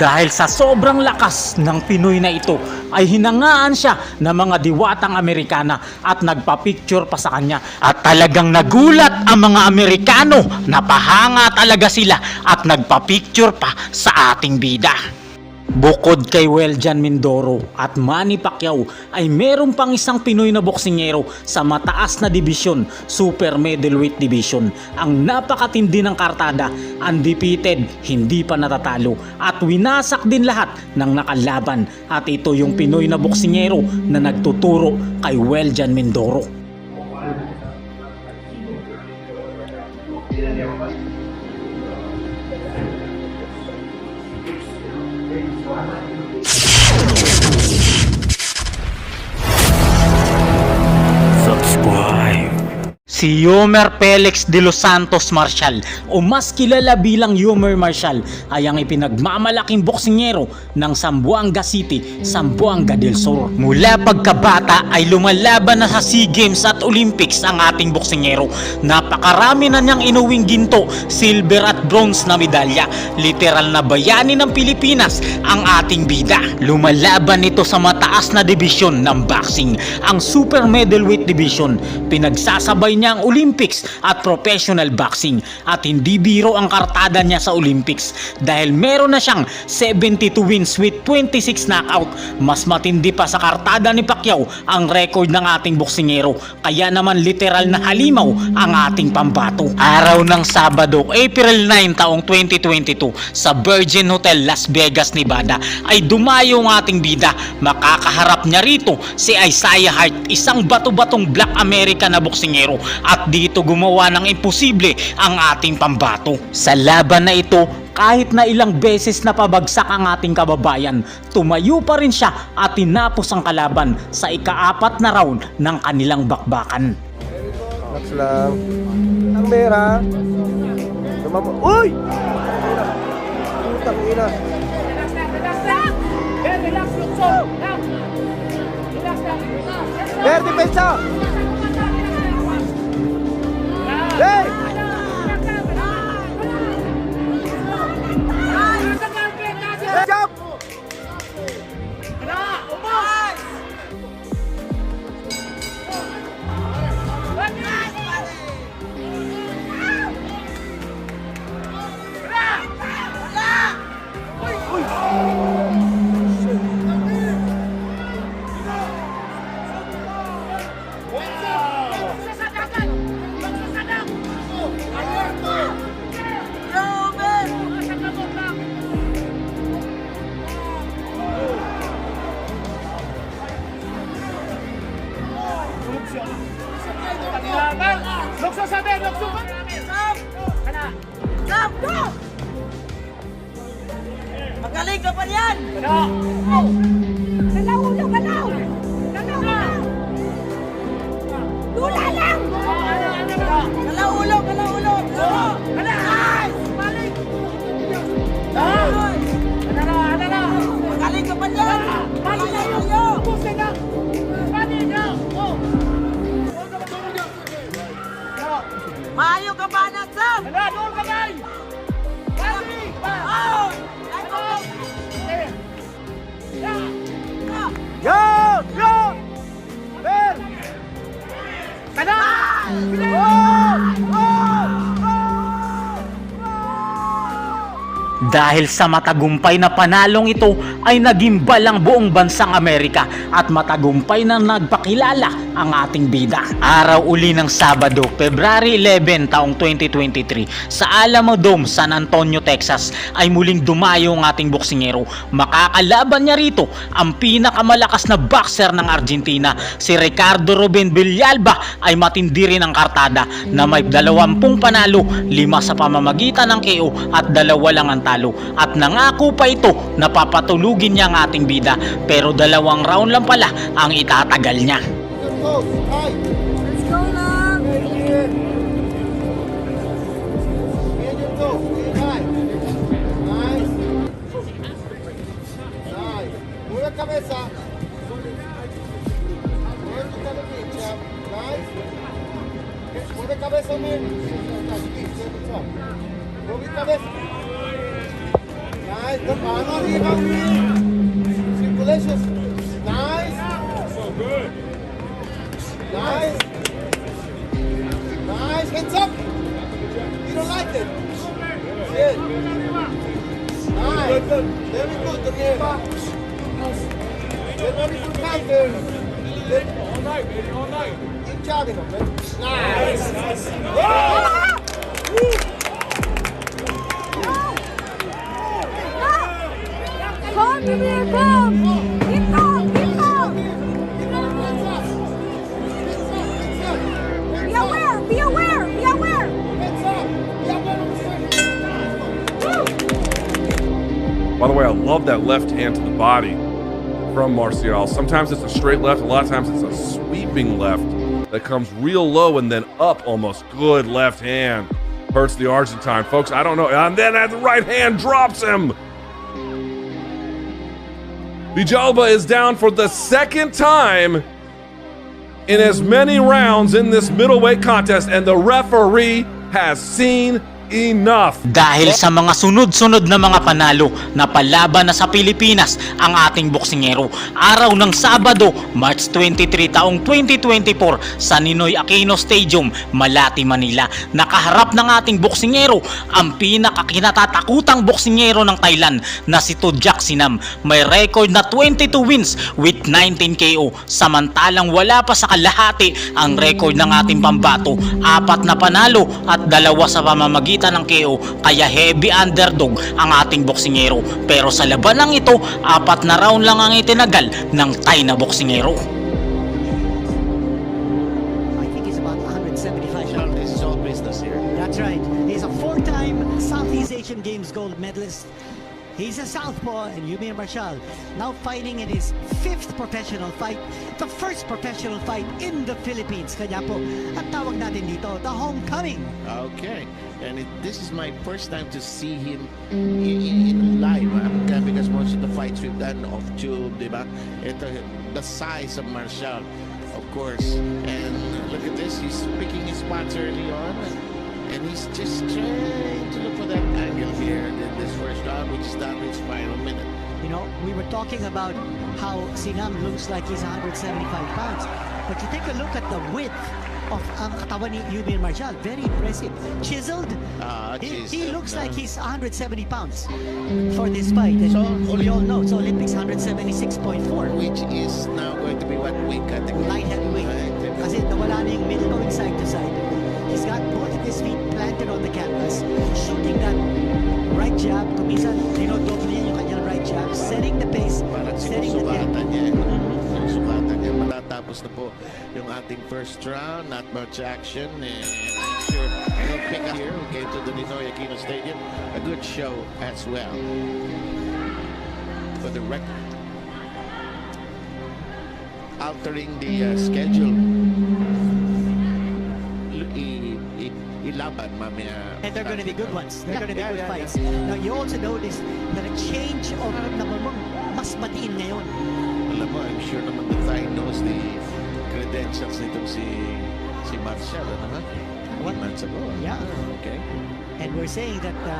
Dahil sa sobrang lakas ng Pinoy na ito ay hinangaan siya ng mga diwatang Amerikana at nagpa-picture pa sa kanya. At talagang nagulat ang mga Amerikano, napahanga talaga sila at nagpa-picture pa sa ating bida. Bukod kay Weljan Mindoro at Manny Pacquiao ay meron pang isang Pinoy na boksingero sa mataas na dibisyon, Super Middleweight Division. Ang napakatindi ng kartada, undefeated, hindi pa natatalo at winasak din lahat ng nakalaban at ito yung Pinoy na boksingero na nagtuturo kay Weljan Mindoro. Si Yomer Felix de Los Santos Marshall o mas kilala bilang Yomer Marshall ay ang ipinagmamalaking boksingero ng Sambuanga City, Sambuanga del Sur. Mula pagkabata ay lumalaban na sa SEA Games at Olympics ang ating boksingero. Napakarami na niyang inuwing ginto, silver at bronze na medalya. Literal na bayani ng Pilipinas ang ating bida. Lumalaban ito sa mataas na dibisyon ng boxing, ang Super Middleweight Division. Pinagsasabay niya ang Olympics at professional boxing at hindi biro ang kartada niya sa Olympics dahil meron na siyang 72 wins with 26 knockout. Mas matindi pa sa kartada ni Pacquiao ang record ng ating boksingero kaya naman literal na halimaw ang ating pambato. Araw ng Sabado, April 9 taong 2022 sa Virgin Hotel Las Vegas, Nevada ay dumayo ang ating bida. Makakaharap niya rito si Isaiah Hart, isang bato-batong Black American na boksingero at dito gumawa ng imposible ang ating pambato. Sa laban na ito, kahit na ilang beses na pabagsak ang ating kababayan, tumayo pa rin siya at tinapos ang kalaban sa ikaapat na round ng kanilang bakbakan. Relax lang. Camera. Tumama. Uy! Putang ina. Relax relax lang! Ben, relax yung soul! Relax! Relax jump! Magaling ka pa niyan! Ano? Oh! Maayo ka ba na, Sam? Kana! Doon kamay! Balik! Oh! Ay, Ano? Eh! Yeah! Yo! Yo! Ber! Kana! Dahil sa matagumpay na panalong ito ay nagimbal ang buong bansang Amerika at matagumpay na nagpakilala ang ating bida. Araw uli ng Sabado, February 11 taong 2023 sa Alamo Dome, San Antonio, Texas ay muling dumayo ang ating boksingero. Makakalaban niya rito ang pinakamalakas na boxer ng Argentina, si Ricardo Ruben Villalba ay matindi rin ang kartada na may 20 panalo, 5 sa pamamagitan ng KO at dalawa lang ang talo. At nangako pa ito na papatulugin niya ang ating bida pero dalawang round lang pala ang itatagal niya. close. Tight. Let's go, love. Right here. And your toe. Stay tight. Nice. Nice. A cabeça. Dentro do a cabeça mesmo. A cabeça. Nice. The mano arriba. Circulations. Nice. So good. Nice. Nice. Hands up. You don't like it. Good. Nice. Very good. Okay. Get ready for counter. All night, baby. All night. Keep jogging them, man. Nice. Come, By the way, I love that left hand to the body from Martial. Sometimes it's a straight left, a lot of times it's a sweeping left that comes real low and then up almost. Good left hand. Hurts the Argentine. Folks, I don't know. And then that right hand drops him. Vijalba is down for the second time in as many rounds in this middleweight contest, and the referee has seen enough. Dahil sa mga sunod-sunod na mga panalo na palaban na sa Pilipinas ang ating boksingero. Araw ng Sabado, March 23 taong 2024 sa Ninoy Aquino Stadium, Malati, Manila. Nakaharap ng ating boksingero ang pinakakinatatakutang boksingero ng Thailand na si Tujak Sinam. May record na 22 wins with 19 KO. Samantalang wala pa sa kalahati ang record ng ating pambato. Apat na panalo at dalawa sa pamamagitan ng KO kaya heavy underdog ang ating boksingero. Pero sa labanang ito, apat na round lang ang itinagal ng Thai na boksingero. I think he's about 175. Sean, this is all business here. That's right. He's a four-time Southeast Asian Games gold medalist. He's a southpaw and Yumir Marshall now fighting in his fifth professional fight, the first professional fight in the Philippines. Kanya po, ang tawag natin dito, the homecoming. Okay. And it, this is my first time to see him in, in live. Um, because most of the fights we've done off tube, di ba? Ito, the size of Marshall, of course. And look at this. He's picking his spots early on. And he's just trying to look for that angle here in this first round, which is down to its final minute. You know, we were talking about how Sinam looks like he's 175 pounds. But you take a look at the width of ang katawan ni Yumir Marshall. Very impressive. Chiseled. Ah, He, he looks like he's 170 pounds for this fight. And So, we all know, it's Olympics 176.4. Which is now going to be what weight category? Light heavyweight. Light heavyweight. Kasi nawala na yung middle going side to side. He's got jab. Kumisan, dinodoble niya yung kanyang right jab, setting the pace, setting the sinusukatan tempo. niya. eh. Sinusukatan niya. Matatapos na po yung ating first round. Not much action. And sure he'll pick up here. We came to the Ninoy Aquino Stadium. A good show as well. For the record. Altering the uh, schedule. Ilaban mamaya. And they're going to be good ones. They're Yeah, going to be yeah, good yeah, fights. Now, you also notice that a change of namamang mas matiin ngayon. Alam mo, I'm sure naman the Thai knows the credentials nitong si si Marshall, ano ha? One months ago. Yeah. Ah, Okay. And we're saying that uh,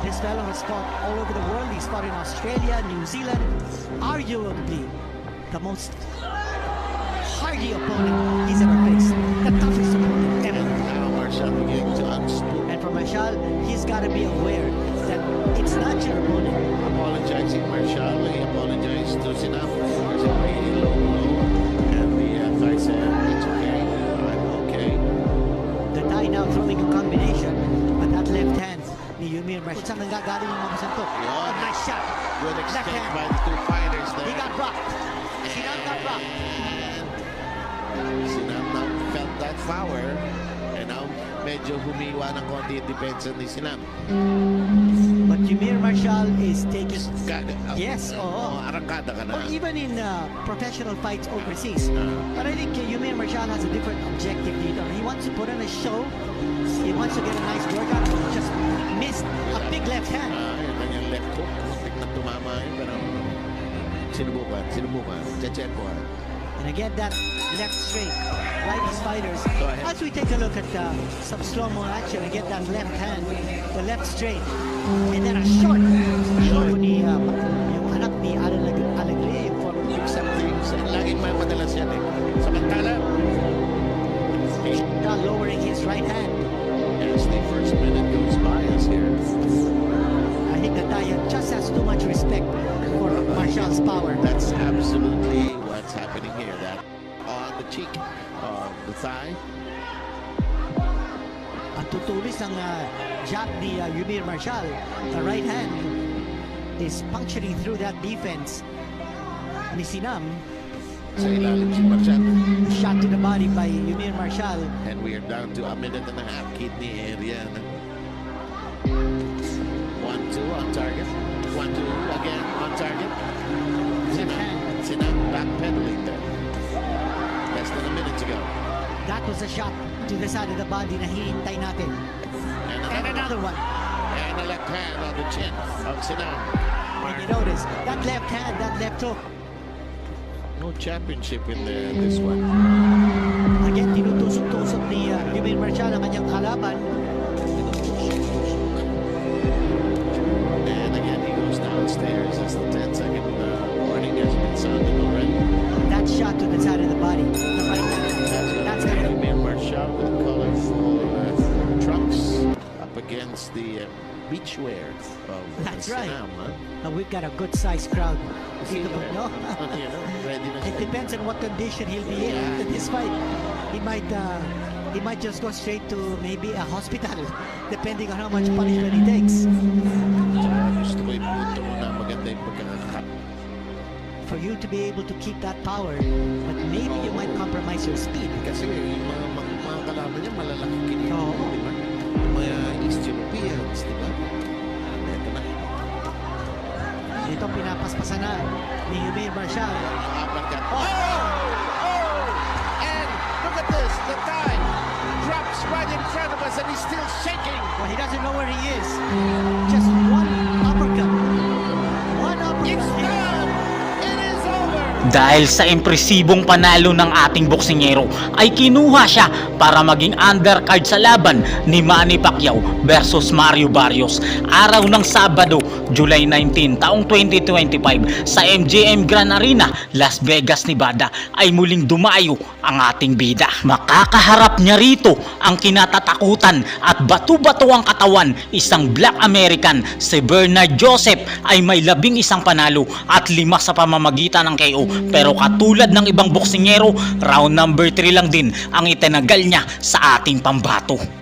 this fellow has fought all over the world. He's fought in Australia, New Zealand, arguably the most hardy opponent he's ever faced. The toughest Marshall, he's got to be aware that it's not your opponent. Apologizing Marshall. He apologized to Sinam kasi may low blow. And the uh, said, it's okay. I'm okay. The Thai now throwing a combination, but that left hand ni Yumir Marshall. Saan nanggagaling yung mga santo? Yun. A nice shot. Good hand. by the two fighters there. He got rocked. Sinam got rocked. And Sinam felt that power. Medyo humiwa ng konti yung depensa ni Sinam. But Yumir Marshall is taking Kaga, Yes, oo. arangkada ka na. Or even in uh, professional fights overseas. Ah. But I think uh, Yumir Marshall has a different objective dito. He wants to put on a show. He wants to get a nice workout. He just missed a big left hand. Ah, yung kanyang left hook, muntik na tumama yun, pero sinubukan, sinubukan, checheck ko ah. And again, that left straight, right his fighters. As we take a look at uh, some slow-mo action, again, that left hand, the left straight. And then a short. Short ni, uh, yung anak ni Alan Ag- Alegria, yung former things. And laging may madalas yan eh. Samantala, Now lowering his right hand. as the first minute goes by us here. I think that Taya just has too much respect for Marshall's power. That's cheek of the thigh. Ang tutulis ng uh, jab ni uh, Yumir Marshall, the right hand, is puncturing through that defense ni Sinam. Sa ilalim si Marchand. Shot to the body by Yumir Marshall. And we are down to a minute and a half. Kidney area. na. That was a shot to the side of the body na hihintay natin. And And another, one. and a left hand on the chin of Sinam. And you notice, that left hand, that left hook, No championship in the, this one. again, tinutusok-tusok ni uh, Yumir Marshall ang kanyang kalaban. And again, he goes downstairs as the 10 second uh, warning has been sounded already. That shot to the side of the body. The right hand. That's gonna Vladimir Marshall with colorful uh, trunks up against the uh, beachwear of That's Sinam, right. huh? Uh, we've got a good sized crowd. See, Dito you know. It depends on what condition he'll be in after this fight. He might uh, he might just go straight to maybe a hospital, depending on how much punishment he takes. You to be able to keep that power, but maybe you might compromise your speed. Kasi yung mga, mga, kalaban niya malalaki kinito, Oo. di ba? Mga East Europeans, di ba? Ah, Ito na. Ito pinapaspasan na ni Yumir Marshall. Uppercut. Oh! Oh! And look at this. The guy drops right in front of us and he's still shaking. Well, he doesn't know where he is. Just Dahil sa impresibong panalo ng ating boksingero ay kinuha siya para maging undercard sa laban ni Manny Pacquiao versus Mario Barrios araw ng Sabado, July 19, taong 2025 sa MGM Grand Arena, Las Vegas, Nevada ay muling dumayo ang ating bida. Makakaharap niya rito ang kinatatakutan at bato-bato ang katawan isang Black American si Bernard Joseph ay may labing isang panalo at lima sa pamamagitan ng KO pero katulad ng ibang boksingero round number 3 lang din ang itinagal niya sa ating pambato.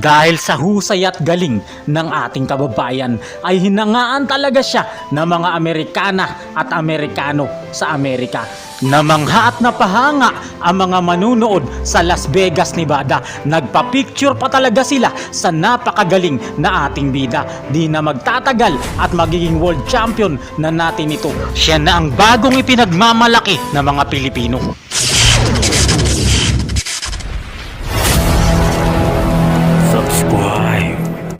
Dahil sa husay at galing ng ating kababayan ay hinangaan talaga siya ng mga Amerikana at Amerikano sa Amerika. Namangha at napahanga ang mga manunood sa Las Vegas, Nevada. Nagpa-picture pa talaga sila sa napakagaling na ating bida. Di na magtatagal at magiging world champion na natin ito. Siya na ang bagong ipinagmamalaki ng mga Pilipino.